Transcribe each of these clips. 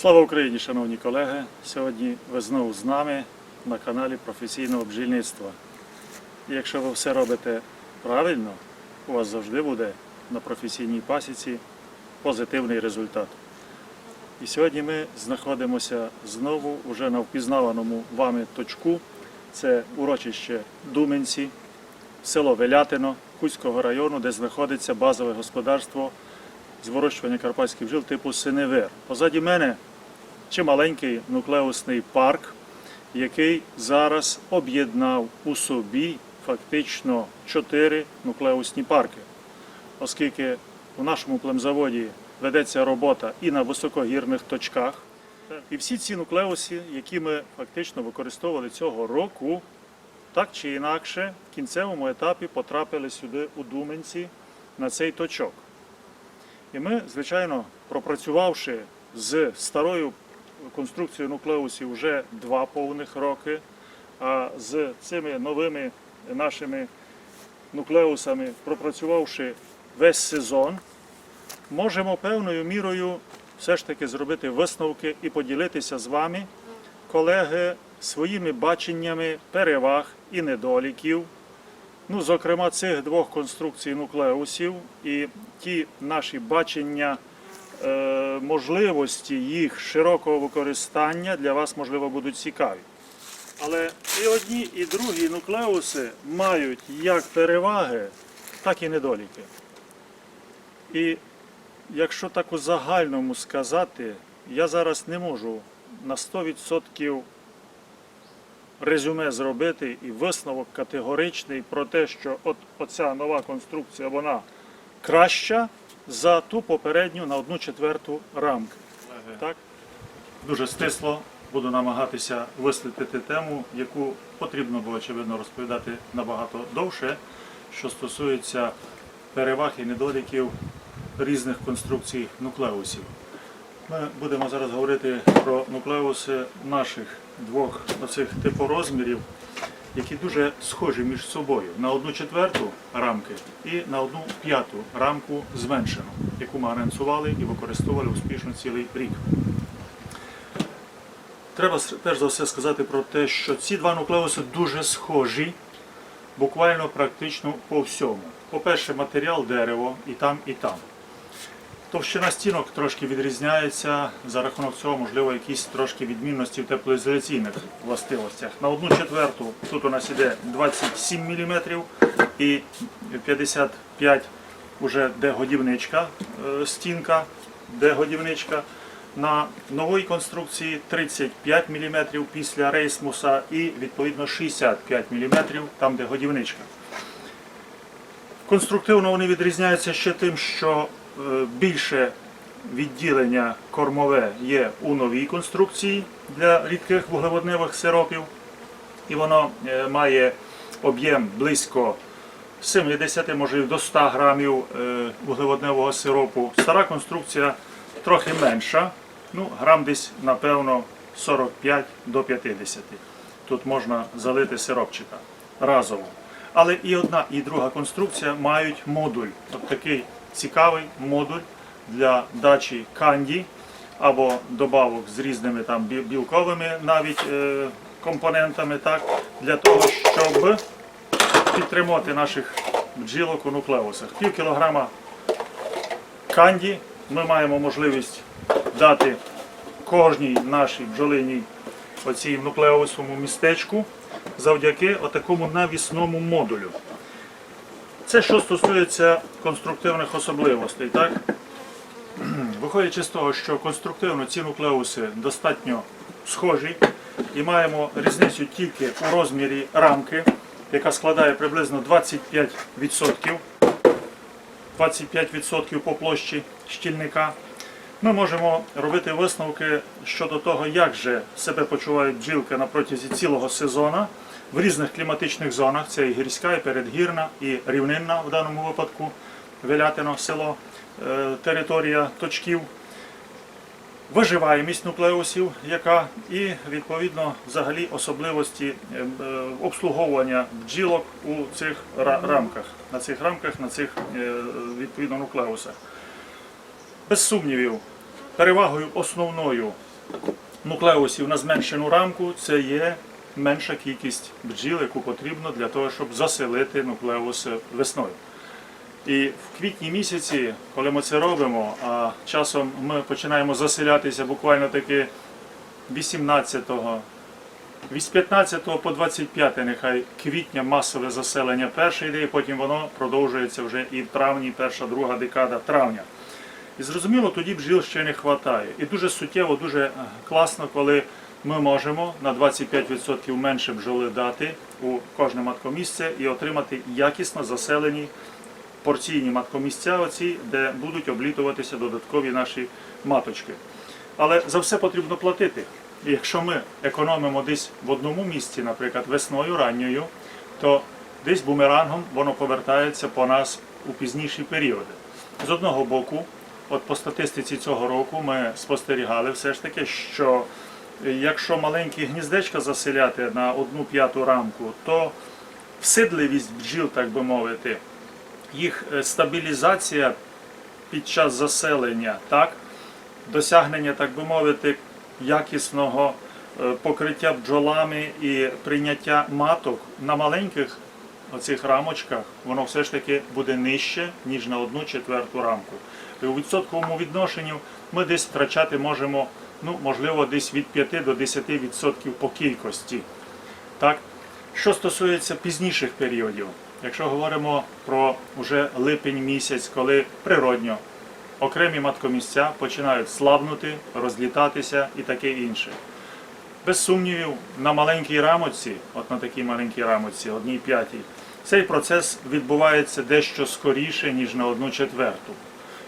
Слава Україні, шановні колеги! Сьогодні ви знову з нами на каналі професійного бджільництва. І якщо ви все робите правильно, у вас завжди буде на професійній пасіці позитивний результат. І сьогодні ми знаходимося знову уже на впізнаваному вами точку. Це урочище Думенці, село Велятино Хуського району, де знаходиться базове господарство з вирощування карпатських бджіл типу синевир. Позаді мене чималенький нуклеусний парк, який зараз об'єднав у собі фактично чотири нуклеусні парки, оскільки у нашому племзаводі ведеться робота і на високогірних точках. І всі ці нуклеуси, які ми фактично використовували цього року, так чи інакше, в кінцевому етапі потрапили сюди у Думенці на цей точок. І ми, звичайно, пропрацювавши з старою конструкцією нуклеусів вже два повних роки, а з цими новими нашими нуклеусами, пропрацювавши весь сезон, можемо певною мірою все ж таки зробити висновки і поділитися з вами, колеги, своїми баченнями переваг і недоліків Ну, зокрема, цих двох конструкцій нуклеусів і ті наші бачення е, можливості їх широкого використання для вас, можливо, будуть цікаві. Але і одні, і другі нуклеуси мають як переваги, так і недоліки. І якщо так у загальному сказати, я зараз не можу на 100% резюме зробити і висновок категоричний про те, що от оця нова конструкція вона краща за ту попередню на одну четверту рамки. Так? Дуже стисло буду намагатися висвітлити тему, яку потрібно було очевидно розповідати набагато довше, що стосується переваг і недоліків різних конструкцій нуклеусів. Ми будемо зараз говорити про нуклеуси наших двох оцих типорозмірів, які дуже схожі між собою на одну четверту рамки і на одну п'яту рамку зменшену, яку ми анонсували і використовували успішно цілий рік. Треба перш за все сказати про те, що ці два нуклеуси дуже схожі, буквально практично по всьому. По-перше, матеріал дерево і там, і там. Товщина стінок трошки відрізняється, за рахунок цього, можливо, якісь трошки відмінності в теплоізоляційних властивостях. На одну четверту тут у нас іде 27 мм і 55 уже де годівничка, е, стінка, де годівничка. На новій конструкції 35 мм після рейсмуса і відповідно 65 мм там, де годівничка. Конструктивно вони відрізняються ще тим, що більше відділення кормове є у новій конструкції для рідких вуглеводневих сиропів, і воно е, має об'єм близько 70, може до 100 грамів е, вуглеводневого сиропу. Стара конструкція трохи менша, ну, грам десь, напевно, 45 до 50. Тут можна залити сиропчика разово. Але і одна, і друга конструкція мають модуль. От такий цікавий модуль для дачі канді або добавок з різними там білковими навіть е, компонентами, так, для того, щоб підтримувати наших бджілок у нуклеусах. Пів кілограма канді ми маємо можливість дати кожній нашій бджолиній оцій нуклеусовому містечку завдяки отакому навісному модулю. Це що стосується конструктивних особливостей. Так? Виходячи з того, що конструктивно ці нуклеуси достатньо схожі і маємо різницю тільки у розмірі рамки, яка складає приблизно 25%. 25% по площі щільника. Ми можемо робити висновки щодо того, як же себе почувають бджілки на протязі цілого сезону в різних кліматичних зонах. Це і гірська, і передгірна, і рівнинна в даному випадку, Велятино, село, е, територія точків. Виживаємість нуклеусів, яка і відповідно взагалі особливості е, е, обслуговування бджілок у цих рамках, на цих рамках, на цих відповідно нуклеусах. Без сумнівів, перевагою основною нуклеусів на зменшену рамку це є менша кількість бджіл, яку потрібно для того, щоб заселити нуклеус весною. І в квітні місяці, коли ми це робимо, а часом ми починаємо заселятися буквально таки 18-го, з 15 по 25 нехай квітня масове заселення перший день, потім воно продовжується вже і в травні, перша, друга декада травня. І зрозуміло, тоді бджіл ще не вистачає. І дуже суттєво, дуже е, класно, коли ми можемо на 25% менше бджоли дати у кожне маткомісце і отримати якісно заселені порційні маткомісця, оці, де будуть облітуватися додаткові наші маточки. Але за все потрібно платити. Якщо ми економимо десь в одному місці, наприклад, весною ранньою, то десь бумерангом воно повертається по нас у пізніші періоди. З одного боку, от по статистиці цього року ми спостерігали все ж таки, що якщо маленькі гніздечка заселяти на одну п'яту рамку, то всидливість бджіл, так би мовити, їх е, стабілізація під час заселення, так, досягнення, так би мовити, якісного е, покриття бджолами і прийняття маток на маленьких оцих рамочках, воно все ж таки буде нижче, ніж на одну четверту рамку. І у відсотковому відношенню ми десь втрачати можемо, ну, можливо, десь від 5 до 10% по кількості. Так? Що стосується пізніших періодів, якщо говоримо про вже липень місяць, коли природньо окремі маткомісця починають слабнути, розлітатися і таке інше. Без сумнівів, на маленькій рамочці, от на такій маленькій рамочці, одній п'ятій, цей процес відбувається дещо скоріше, ніж на одну четверту.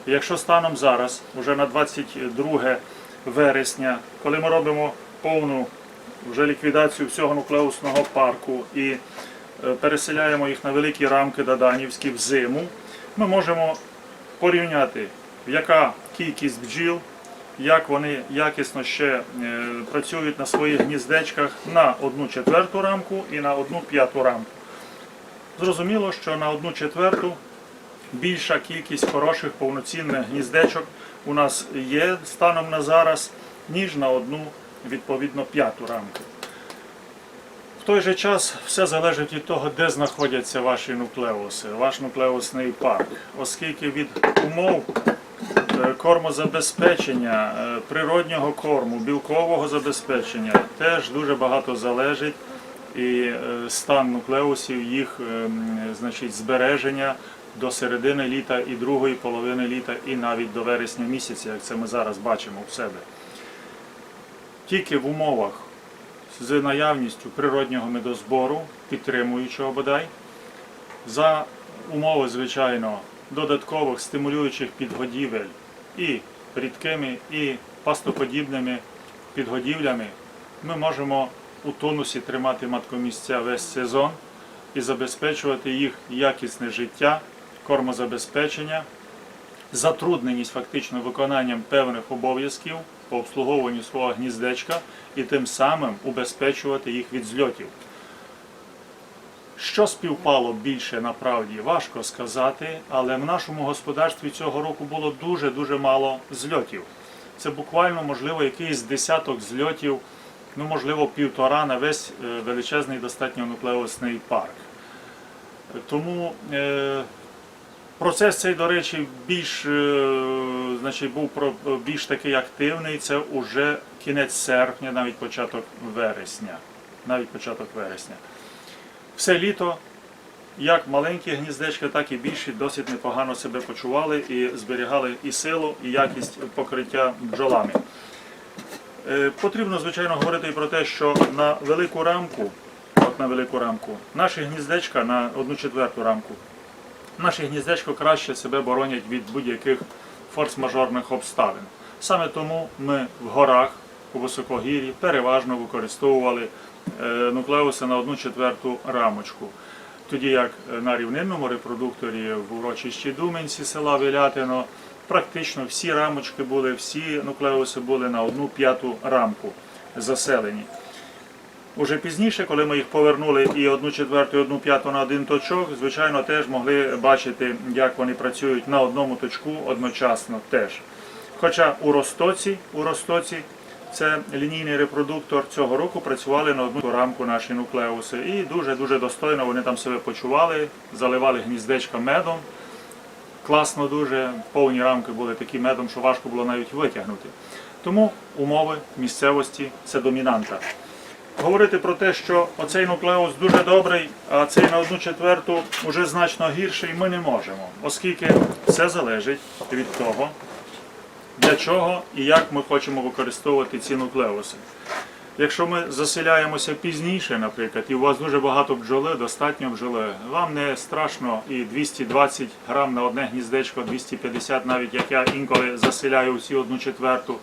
І якщо станом зараз, вже на 22 вересня, коли ми робимо повну вже ліквідацію всього нуклеусного парку і е, переселяємо їх на великі рамки Даданівські в зиму, ми можемо порівняти, яка кількість бджіл, як вони якісно ще е, працюють на своїх гніздечках на одну четверту рамку і на одну п'яту рамку. Зрозуміло, що на одну четверту більша кількість хороших повноцінних гніздечок у нас є станом на зараз, ніж на одну відповідно п'яту рамку. В той же час все залежить від того, де знаходяться ваші нуклеуси, ваш нуклеусний парк, оскільки від умов е, кормозабезпечення, е, природнього корму, білкового забезпечення теж дуже багато залежить і е, стан нуклеусів, їх е, значить, збереження до середини літа і другої половини літа, і навіть до вересня місяця, як це ми зараз бачимо в себе. Тільки в умовах з наявністю природнього медозбору, підтримуючого бодай, за умови, звичайно, додаткових стимулюючих підгодівель і рідкими, і пастоподібними підгодівлями, ми можемо у тонусі тримати маткомісця весь сезон і забезпечувати їх якісне життя, кормозабезпечення, затрудненість фактично виконанням певних обов'язків по обслуговуванню свого гніздечка і тим самим убезпечувати їх від зльотів. Що співпало більше направді, важко сказати, але в нашому господарстві цього року було дуже-дуже мало зльотів. Це буквально, можливо, якийсь десяток зльотів, ну, можливо, півтора на весь е, величезний достатньо нуклеусний парк. Тому е, процес цей, до речі, більш, е, значить, був більш такий активний. Це уже кінець серпня, навіть початок вересня. Навіть початок вересня. Все літо, як маленькі гніздечка, так і більші досить непогано себе почували і зберігали і силу, і якість покриття бджолами. Е, Потрібно, звичайно, говорити і про те, що на велику рамку, от на велику рамку, наші гніздечка на одну четверту рамку, наші гніздечко краще себе боронять від будь-яких форс-мажорних обставин. Саме тому ми в горах у високогір'ї переважно використовували е, нуклеуси на одну четверту рамочку. Тоді як е, на рівнинному репродукторі в урочищі Думенці села Вилятино практично всі рамочки були, всі нуклеуси були на одну п'яту рамку заселені. Уже пізніше, коли ми їх повернули і одну четверту, і одну п'яту на один точок, звичайно, теж могли бачити, як вони працюють на одному точку одночасно теж. Хоча у Ростоці, у Ростоці це лінійний репродуктор цього року працювали на одну рамку наші нуклеуси. І дуже-дуже достойно вони там себе почували, заливали гніздечка медом. Класно дуже, повні рамки були такі медом, що важко було навіть витягнути. Тому умови місцевості це домінанта. Говорити про те, що оцей нуклеус дуже добрий, а цей на одну четверту вже значно гірший, ми не можемо, оскільки все залежить від того, для чого і як ми хочемо використовувати ці нуклеуси. Якщо ми заселяємося пізніше, наприклад, і у вас дуже багато бджоли, достатньо бджоли, вам не страшно і 220 грам на одне гніздечко, 250 навіть як я інколи заселяю всі одну четверту.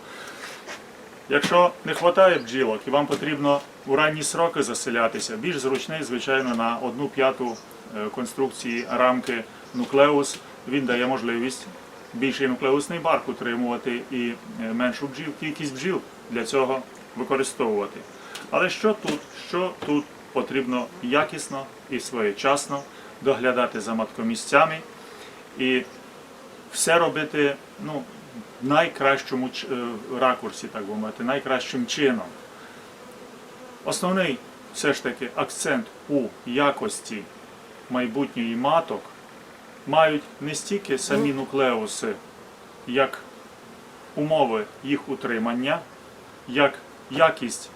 Якщо не вистачає бджілок і вам потрібно у ранні сроки заселятися, більш зручний, звичайно, на одну п'яту е, конструкції рамки нуклеус. Він дає можливість більший нуклеусний барк утримувати і е, меншу бджіл, кількість бджіл для цього використовувати. Але що тут? Що тут потрібно якісно і своєчасно доглядати за маткомісцями і все робити ну, найкращому е, ракурсі, так би мовити, найкращим чином. Основний все ж таки акцент у якості майбутньої маток мають не стільки самі нуклеуси, як умови їх утримання, як якість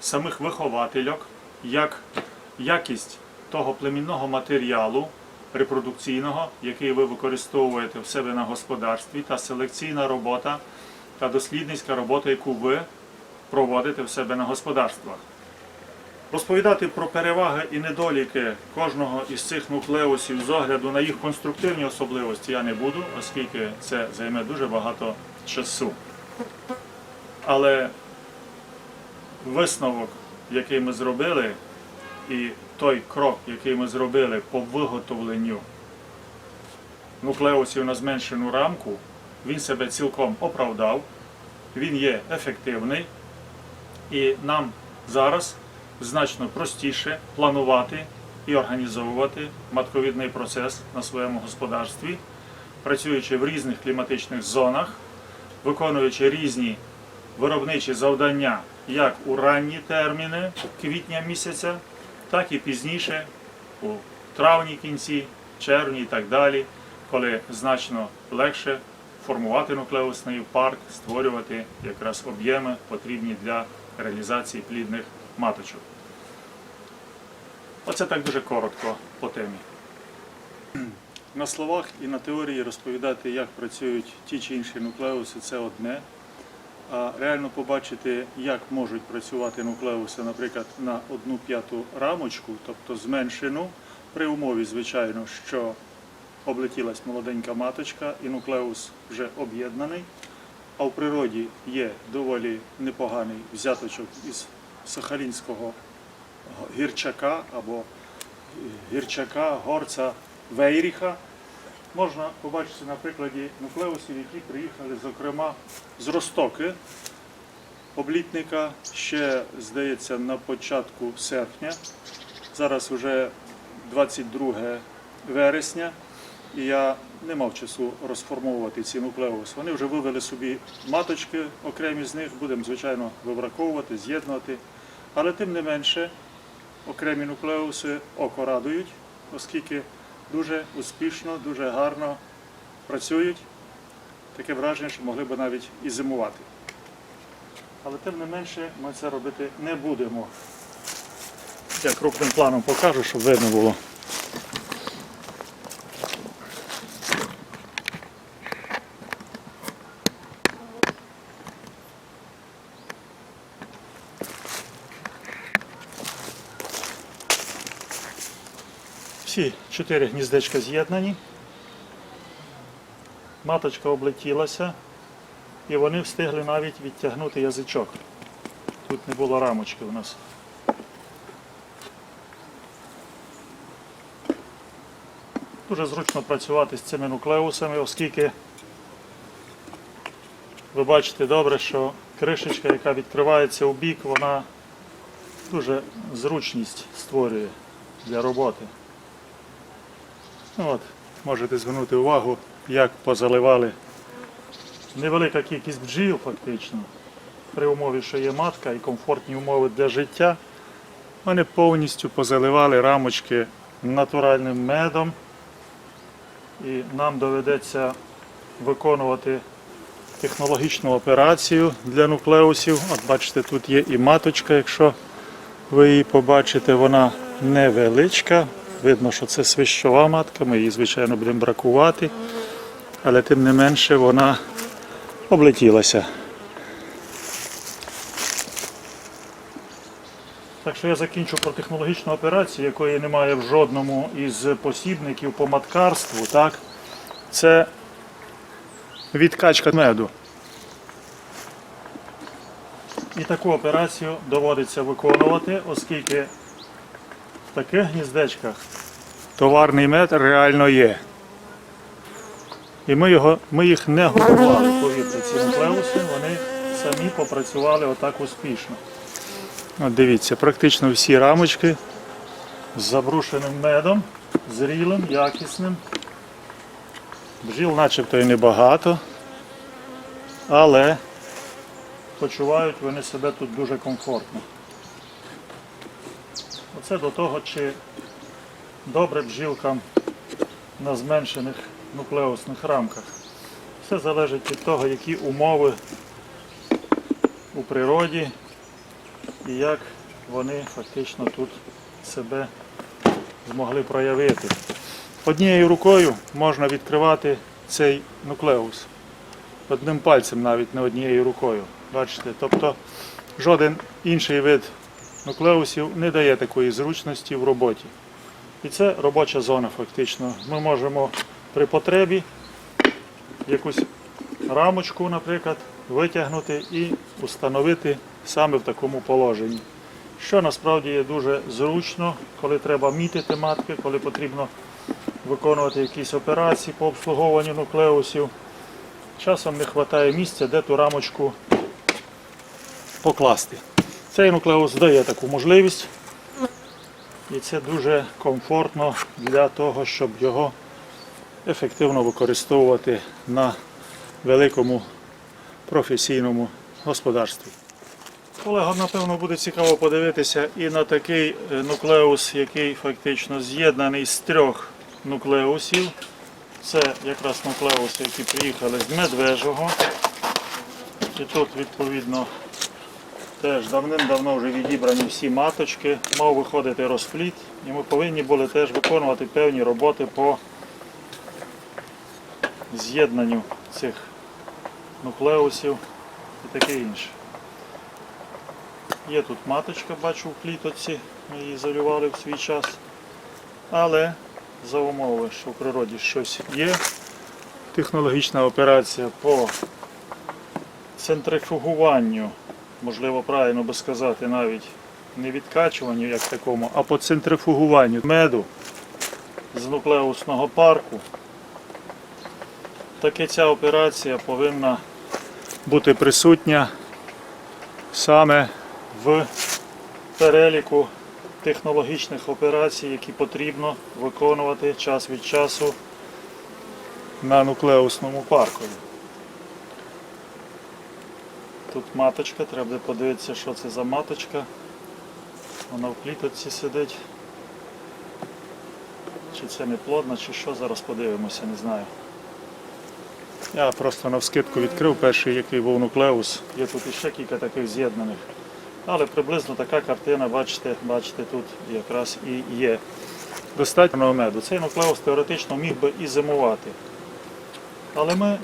самих виховательок, як якість того племінного матеріалу репродукційного, який ви використовуєте в себе на господарстві, та селекційна робота та дослідницька робота, яку ви проводите в себе на господарствах. Розповідати про переваги і недоліки кожного із цих нуклеусів з огляду на їх конструктивні особливості я не буду, оскільки це займе дуже багато часу. Але висновок, який ми зробили, і той крок, який ми зробили по виготовленню нуклеусів на зменшену рамку, він себе цілком оправдав, він є ефективний, і нам зараз значно простіше планувати і організовувати матковідний процес на своєму господарстві, працюючи в різних кліматичних зонах, виконуючи різні виробничі завдання як у ранні терміни квітня місяця, так і пізніше, у травні кінці, червні і так далі, коли значно легше формувати нуклеусний парк, створювати якраз об'єми, потрібні для реалізації плідних маточок. Оце так дуже коротко по темі. На словах і на теорії розповідати, як працюють ті чи інші нуклеуси, це одне. А реально побачити, як можуть працювати нуклеуси, наприклад, на одну п'яту рамочку, тобто зменшену, при умові, звичайно, що облетілась молоденька маточка і нуклеус вже об'єднаний. А в природі є доволі непоганий взяточок із сахалінського гірчака або гірчака, горця Вейріха. Можна побачити на прикладі нуклеусів, які приїхали, зокрема, з Ростоки, облітника ще, здається, на початку серпня. Зараз вже 22 вересня, і я не мав часу розформовувати ці нуклеуси. Вони вже вивели собі маточки, окремі з них, будемо, звичайно, вибраковувати, з'єднувати. Але тим не менше, окремі нуклеуси око радують, оскільки дуже успішно, дуже гарно працюють. Таке враження, що могли б навіть і зимувати. Але тим не менше ми це робити не будемо. Я крупним планом покажу, щоб видно було. Всі чотири гніздечка з'єднані. Маточка облетілася, і вони встигли навіть відтягнути язичок. Тут не було рамочки у нас. Дуже зручно працювати з цими нуклеусами, оскільки ви бачите добре, що кришечка, яка відкривається у бік, вона дуже зручність створює для роботи. От, можете звернути увагу, як позаливали невелика кількість бджіл фактично, при умові, що є матка і комфортні умови для життя, вони повністю позаливали рамочки натуральним медом. І нам доведеться виконувати технологічну операцію для нуклеусів. От бачите, тут є і маточка, якщо ви її побачите, вона невеличка. Видно, що це свищова матка, ми її, звичайно, будемо бракувати, але тим не менше вона облетілася. Так що я закінчу про технологічну операцію, якої немає в жодному із посібників по маткарству. Так? Це відкачка меду. І таку операцію доводиться виконувати, оскільки в таких гніздечках товарний мед реально є. І ми, його, ми їх не готували, повірте, ці нуклеуси, вони самі попрацювали отак успішно. От дивіться, практично всі рамочки з забрушеним медом, зрілим, якісним. Бджіл начебто і небагато, але почувають вони себе тут дуже комфортно. Оце до того, чи добре бджілкам на зменшених нуклеусних рамках. Все залежить від того, які умови у природі і як вони фактично тут себе змогли проявити. Однією рукою можна відкривати цей нуклеус. Одним пальцем навіть не однією рукою. Бачите? Тобто жоден інший вид нуклеусів не дає такої зручності в роботі. І це робоча зона фактично. Ми можемо при потребі якусь рамочку, наприклад, витягнути і установити саме в такому положенні. Що насправді є дуже зручно, коли треба мітити матки, коли потрібно виконувати якісь операції по обслуговуванню нуклеусів. Часом не вистачає місця, де ту рамочку покласти. Цей нуклеус дає таку можливість. І це дуже комфортно для того, щоб його ефективно використовувати на великому професійному господарстві. Колегам, напевно, буде цікаво подивитися і на такий е, нуклеус, який фактично з'єднаний з трьох нуклеусів. Це якраз нуклеуси, які приїхали з Медвежого. І тут, відповідно, теж давним-давно вже відібрані всі маточки, мав виходити розпліт, і ми повинні були теж виконувати певні роботи по з'єднанню цих нуклеусів і таке інше. Є тут маточка, бачу в клітоці, ми її ізолювали в свій час. Але за умови, що в природі щось є, технологічна операція по центрифугуванню, можливо, правильно би сказати, навіть не відкачуванню як такому, а по центрифугуванню меду з нуклеусного парку. Таки ця операція повинна бути присутня саме в переліку технологічних операцій, які потрібно виконувати час від часу на нуклеусному паркові. Тут маточка, треба буде подивитися, що це за маточка. Вона в клітоці сидить. Чи це не плодна, чи що, зараз подивимося, не знаю. Я просто навскидку відкрив перший, який був нуклеус. Є тут іще кілька таких з'єднаних. Але приблизно така картина, бачите, бачите, тут якраз і є. Достатньо меду. Цей нуклеус теоретично міг би і зимувати. Але ми,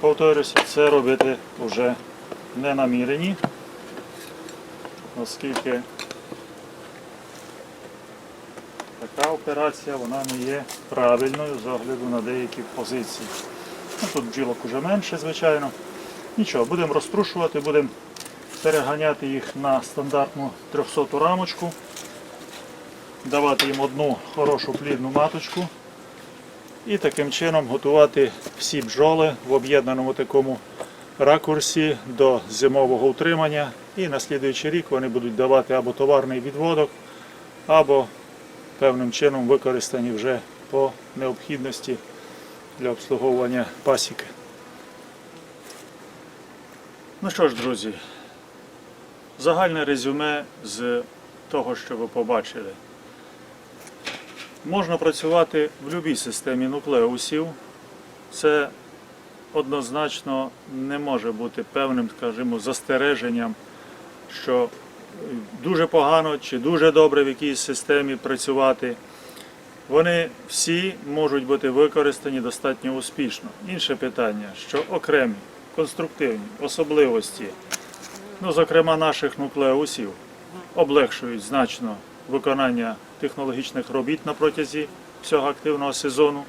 повторюся, це робити вже не намірені, оскільки така операція вона не є правильною з огляду на деякі позиції. Ну, тут бджілок уже менше, звичайно. Нічого, будемо розтрушувати, будемо переганяти їх на стандартну 300 рамочку, давати їм одну хорошу плідну маточку і таким чином готувати всі бджоли в об'єднаному такому ракурсі до зимового утримання. І на слідуючий рік вони будуть давати або товарний відводок, або певним чином використані вже по необхідності для обслуговування пасіки. Ну що ж, друзі, загальне резюме з того, що ви побачили. Можна працювати в будь-якій системі нуклеусів. Це однозначно не може бути певним, скажімо, застереженням, що дуже погано чи дуже добре в якійсь системі працювати. Вони всі можуть бути використані достатньо успішно. Інше питання, що окремі конструктивні особливості, ну, зокрема наших нуклеусів, облегшують значно виконання технологічних робіт на протязі всього активного сезону,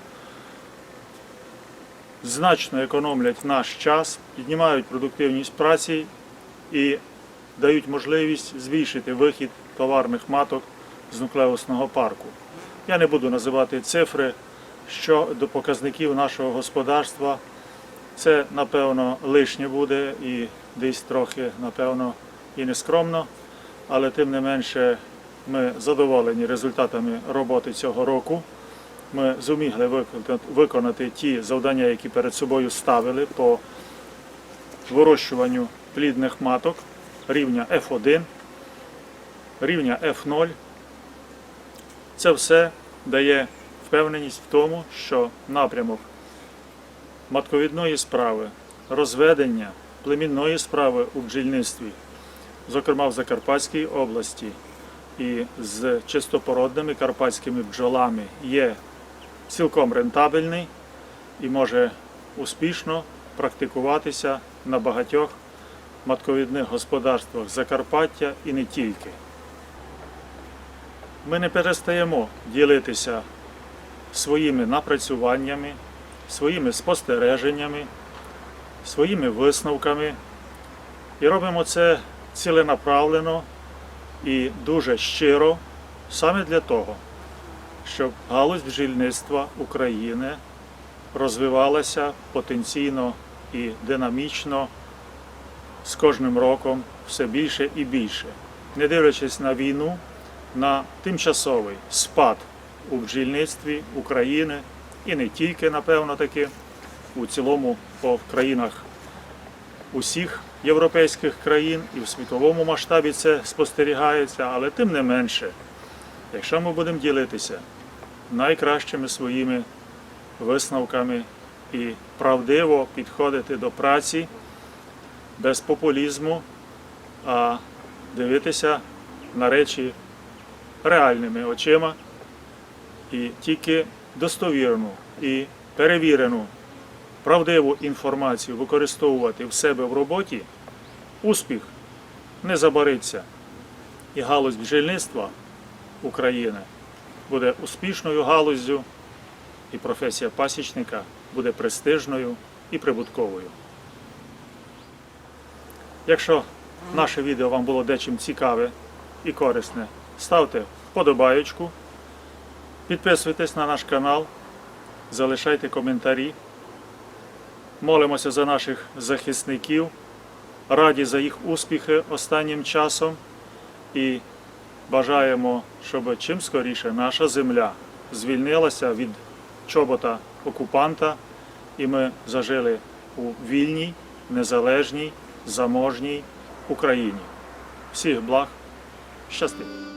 значно економлять наш час, піднімають продуктивність праці і дають можливість збільшити вихід товарних маток з нуклеусного парку. Я не буду називати цифри щодо показників нашого господарства. Це, напевно, лишнє буде і десь трохи, напевно, і нескромно, але тим не менше ми задоволені результатами роботи цього року. Ми зумігли виконати- ті завдання, які перед собою ставили по вирощуванню плідних маток рівня F1, рівня F0. Це все дає впевненість в тому, що напрямок матковідної справи, розведення племінної справи у бджільництві, зокрема в Закарпатській області і з чистопородними карпатськими бджолами, є цілком рентабельний і може успішно практикуватися на багатьох матковідних господарствах Закарпаття і не тільки. Ми не перестаємо ділитися своїми напрацюваннями, своїми спостереженнями, своїми висновками і робимо це ціленаправлено і дуже щиро саме для того, щоб галузь бджільництва України розвивалася потенційно і динамічно з кожним роком все більше і більше, не дивлячись на війну, на тимчасовий спад у бджільництві України і не тільки, напевно, таки, у цілому по країнах усіх європейських країн і в світовому масштабі це спостерігається, але тим не менше, якщо ми будемо ділитися найкращими своїми висновками і правдиво підходити до праці без популізму, а дивитися на речі реальними очима і тільки достовірну і перевірену правдиву інформацію використовувати в себе в роботі, успіх не забариться. І галузь бджільництва України буде успішною галуздю, і професія пасічника буде престижною і прибутковою. Якщо наше відео вам було дечим цікаве і корисне, ставте вподобаєчку, підписуйтесь на наш канал, залишайте коментарі. Молимося за наших захисників, раді за їх успіхи останнім часом і бажаємо, щоб чим скоріше наша земля звільнилася від чобота окупанта, і ми зажили у вільній, незалежній, заможній Україні. Всіх благ, щасти!